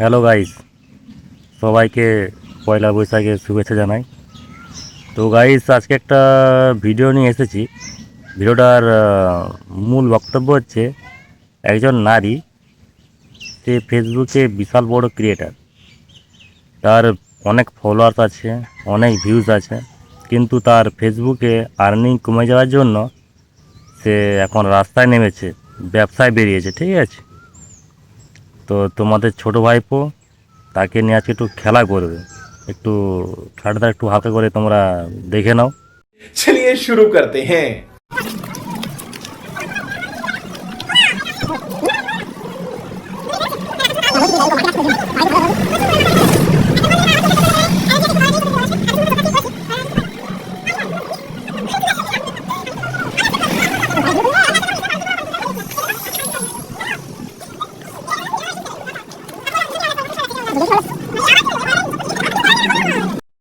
Hello guys সবাইকে পয়লা বৈশাখে শুভেচ্ছা জানাই। তো গাইস আজকে একটা ভিডিও নিয়ে এসেছি। ভিডিওটার মূল বক্তব্য হচ্ছে, একজন নারী, সে ফেসবুকে বিশাল বড় ক্রিয়েটার তার অনেক ফলোয়ার্স আছে, অনেক ভিউজ আছে, কিন্তু তার ফেসবুকে আর্নিং কমে যাওয়ার জন্য সে এখন রাস্তায় নেমেছে, ব্যবসায় বেরিয়েছে, ঠিক আছে? তো তোমাদের ছোট ভাইপো, তাকে নিয়ে আজকে একটু খেলা করবে। একটু ঠাটদা একটু হাতে করে তোমরা দেখে নাও। চলিয়ে শুরু করতে হ্যাঁ।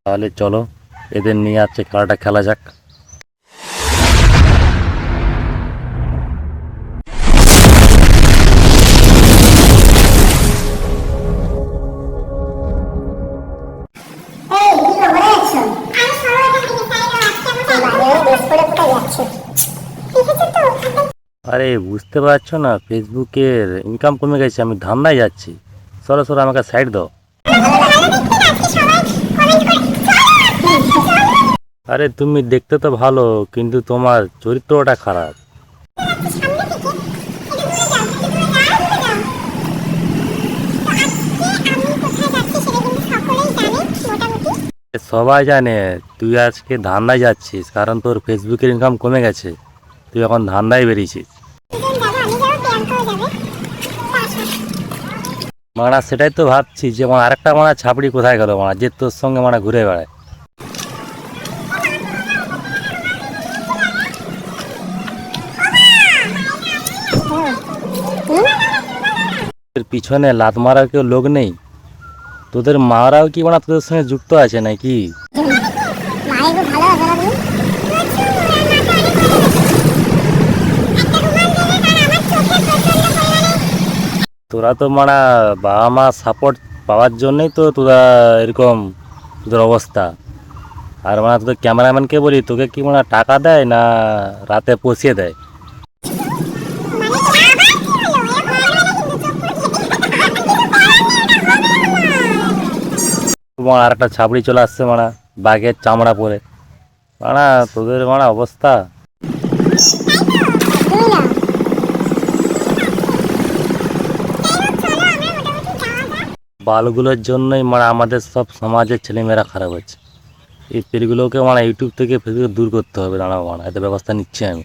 তাহলে চলো এদের নিয়ে আজকে খেলাটা খেলা যাক। আছো? আরে বুঝতে পারছ না ফেসবুকের ইনকাম কমে গেছে আমি ধান্দায় যাচ্ছি। সরো সরো আমাকে সাইড দাও। আরে তুমি দেখতে তো ভালো, কিন্তু তোমার চরিত্রটা খারাপ। সবাই জানে, তুই আজকে ধান্দায় যাচ্ছিস, কারণ তোর ফেসবুকের ইনকাম কমে গেছে। তুই এখন ধান্দায় বেরিয়েছিস। মানা সেটাই তো ভাবছি যে মানে আরেকটা মানা ছাপড়ি কোথায় গেল মানা যে তোর সঙ্গে মানা ঘুরে বেড়ায়। পিছনে লাত মারার কেউ লোক নেই? তোদের মারাও কি মানে তোদের সঙ্গে যুক্ত আছে নাকি? তোরা তো মানা বাবা মা সাপোর্ট পাওয়ার জন্যই তো তোরা এরকম তোদের অবস্থা। আর মানে তোদের ক্যামেরাম্যানকে বলি, তোকে কি মানে টাকা দেয় না রাতে পচিয়ে দেয়? আর একটা ছাবড়ি চলে আসছে মানা বাঘের চামড়া পরে। মানা তোদের মানা অবস্থা। বালগুলোর জন্যই মানে আমাদের সব সমাজের ছেলেমেয়েরা খারাপ হচ্ছে। এই পেলগুলোকে মানে ইউটিউব থেকে ফেসবুকে দূর করতে হবে দাঁড়াবো মানে এত ব্যবস্থা নিচ্ছি আমি।